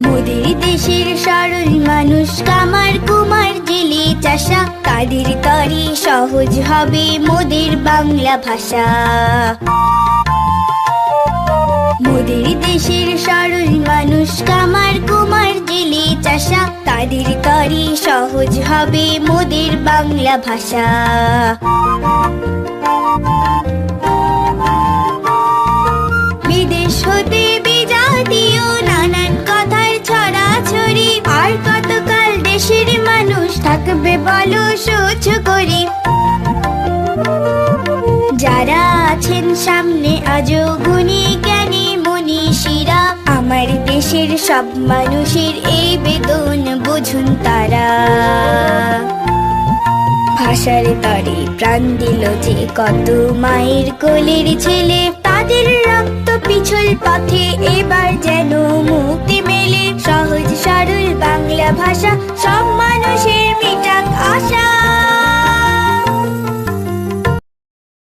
মোদের দেশের সরল মানুষ, কামার কুমার, জেলে চাষা। কাদের তরে সহজ হবে মোদের বাংলা ভাষা? মোদের দেশের সরল মানুষ, কামার কুমার, জেলে চাষা। তাদের তরে সহজ হবে মোদের বাংলা ভাষা? বলো সহ্য করে। যারা আছেন সামনে, আজও গুণী জ্ঞানী মনীষীরা আমার দেশের সব মানুষের এই বেদন বুঝুন তারা। ভাষার তরে প্রাণ দিল যে কত মায়ের কোলের ছেলে। তাদের রক্ত পিছল পথে এবার যেন মুক্তি মেলে। সহজ সরল বাংলা ভাষা সব